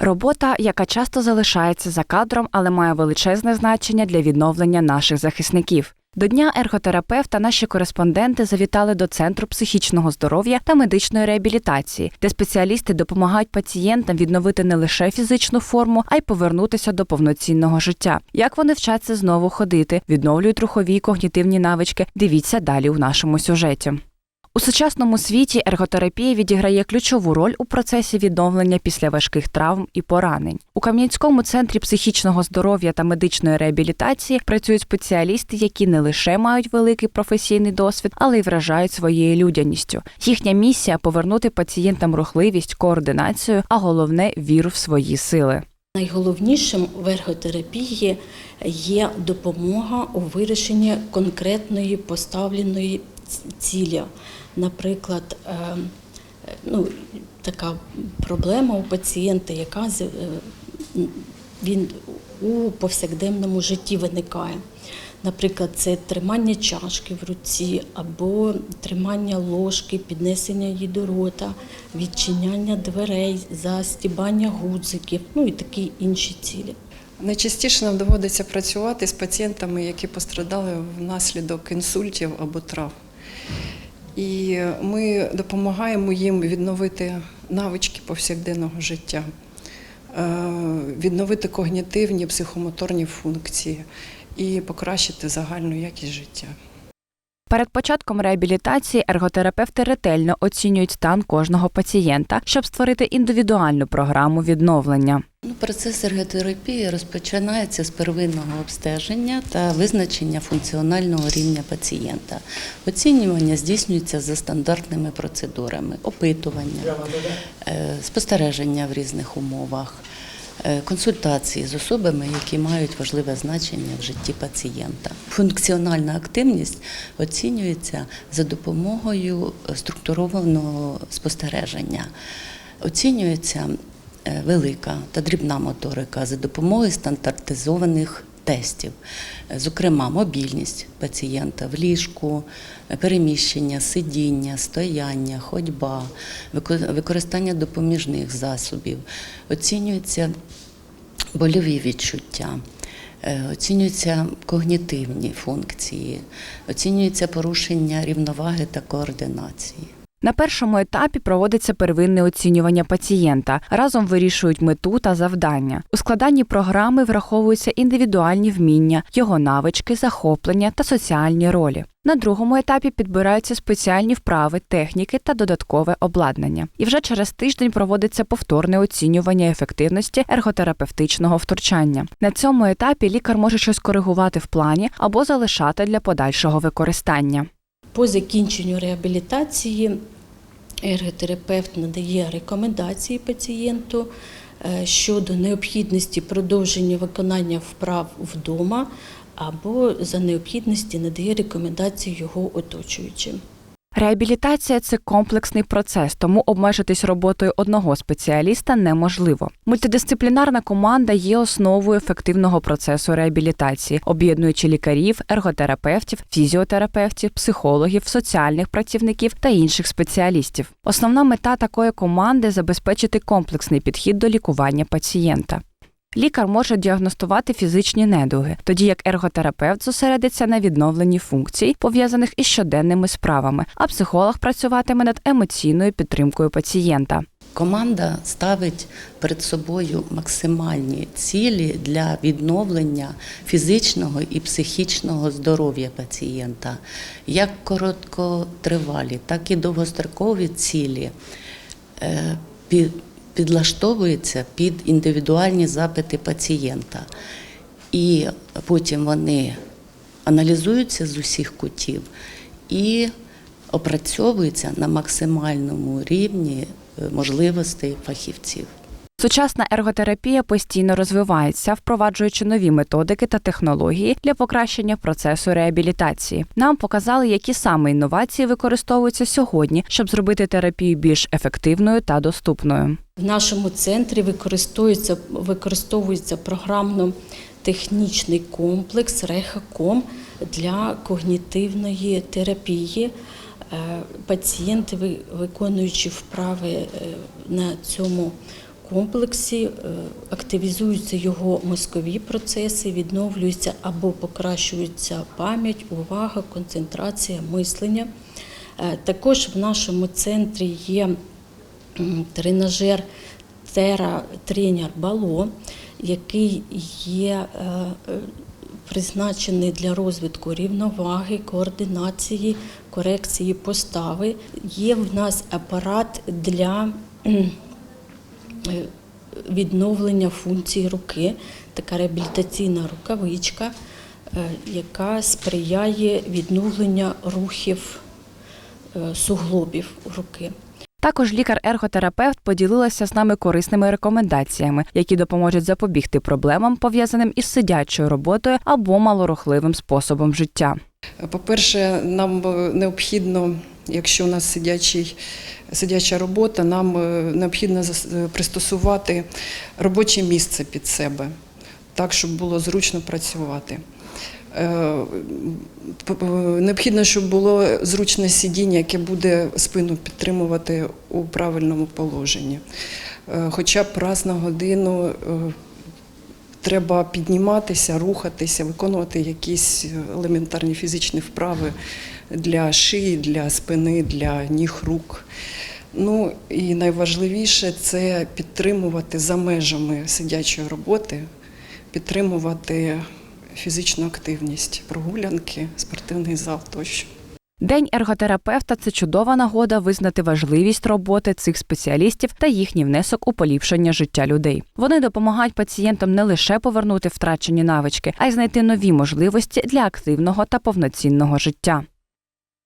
Робота, яка часто залишається за кадром, але має величезне значення для відновлення наших захисників. До дня ерготерапевта наші кореспонденти завітали до центру психічного здоров'я та медичної реабілітації, де спеціалісти допомагають пацієнтам відновити не лише фізичну форму, а й повернутися до повноцінного життя. Як вони вчаться знову ходити, відновлюють рухові й когнітивні навички. Дивіться далі у нашому сюжеті. У сучасному світі ерготерапія відіграє ключову роль у процесі відновлення після важких травм і поранень. У Кам'янському центрі психічного здоров'я та медичної реабілітації працюють спеціалісти, які не лише мають великий професійний досвід, але й вражають своєю людяністю. Їхня місія повернути пацієнтам рухливість, координацію, а головне віру в свої сили. Найголовнішим в ерготерапії є допомога у вирішенні конкретної поставленої цілі. Наприклад, е, ну, така проблема у пацієнта, яка е, він у повсякденному житті виникає. Наприклад, це тримання чашки в руці або тримання ложки, піднесення її до рота, відчиняння дверей, застібання гудзиків, ну і такі інші цілі. Найчастіше нам доводиться працювати з пацієнтами, які пострадали внаслідок інсультів або травм. І ми допомагаємо їм відновити навички повсякденного життя, е, відновити когнітивні психомоторні функції і покращити загальну якість життя. Перед початком реабілітації ерготерапевти ретельно оцінюють стан кожного пацієнта, щоб створити індивідуальну програму відновлення. Ну, процес ерготерапії розпочинається з первинного обстеження та визначення функціонального рівня пацієнта. Оцінювання здійснюється за стандартними процедурами: опитування, е, спостереження в різних умовах, консультації з особами, які мають важливе значення в житті пацієнта. Функціональна активність оцінюється за допомогою структурованого спостереження. Оцінюється е, велика та дрібна моторика за допомогою стандартизованих тестів, зокрема, мобільність пацієнта в ліжку, переміщення, сидіння, стояння, ходьба, використання допоміжних засобів, оцінюються больові відчуття. е, Оцінюються когнітивні функції, оцінюється порушення рівноваги та координації. На першому етапі проводиться первинне оцінювання пацієнта. Разом вирішують мету та завдання. У складанні програми враховуються індивідуальні вміння, його навички, захоплення та соціальні ролі. На другому етапі підбираються спеціальні вправи, техніки та додаткове обладнання. І вже через тиждень проводиться повторне оцінювання ефективності ерготерапевтичного втручання. На цьому етапі лікар може щось коригувати в плані або залишати для подальшого використання. По закінченню реабілітації ерготерапевт надає рекомендації пацієнту е, щодо необхідності продовження виконання вправ вдома або за необхідності надає рекомендації його оточуючим. Реабілітація це комплексний процес, тому обмежитись роботою одного спеціаліста неможливо. Мультидисциплінарна команда є основою ефективного процесу реабілітації, об'єднуючи лікарів, ерготерапевтів, фізіотерапевтів, психологів, соціальних працівників та інших спеціалістів. Основна мета такої команди забезпечити комплексний підхід до лікування пацієнта. Лікар може діагностувати фізичні недуги, тоді як ерготерапевт зосередиться на відновленні функцій, пов'язаних із щоденними справами, а психолог працюватиме над емоційною підтримкою пацієнта. Команда ставить перед собою максимальні цілі для відновлення фізичного і психічного здоров'я пацієнта, як короткотривалі, так і довгострокові цілі пі- підлаштовуються під індивідуальні запити пацієнта. І потім вони аналізуються з усіх кутів і опрацьовуються на максимальному рівні е, можливостей фахівців. Сучасна ерготерапія постійно розвивається, впроваджуючи нові методики та технології для покращення процесу реабілітації. Нам показали, які саме інновації використовуються сьогодні, щоб зробити терапію більш ефективною та доступною. В нашому центрі використовується, використовується програмно-технічний комплекс Рехаком для когнітивної терапії. Е, Пацієнти, ви- виконуючи вправи е, на цьому комплексі е, активізуються його мозкові процеси, відновлюється або покращується пам'ять, увага, концентрація, мислення. Е, Також в нашому центрі є тренажер Тера тренер Бало, який є е, призначений для розвитку рівноваги, координації, корекції постави. Є в нас апарат для відновлення функцій руки, така реабілітаційна рукавичка, е, яка сприяє відновленню рухів е, суглобів руки. Також лікар-ерготерапевт поділилася з нами корисними рекомендаціями, які допоможуть запобігти проблемам, пов'язаним із сидячою роботою або малорухливим способом життя. По-перше, нам е, необхідно, якщо у нас сидячий, сидяча робота, нам е, необхідно е, пристосувати робоче місце під себе, так, щоб було зручно працювати. Е, Необхідно, щоб було зручне сидіння, яке буде спину підтримувати у правильному положенні. Хоча б раз на годину треба підніматися, рухатися, виконувати якісь елементарні фізичні вправи для шиї, для спини, для ніг, рук. Ну і найважливіше це підтримувати за межами сидячої роботи, підтримувати фізичну активність, прогулянки, спортивний зал тощо. День ерготерапевта це чудова нагода визнати важливість роботи цих спеціалістів та їхній внесок у поліпшення життя людей. Вони допомагають пацієнтам не лише повернути втрачені навички, а й знайти нові можливості для активного та повноцінного життя.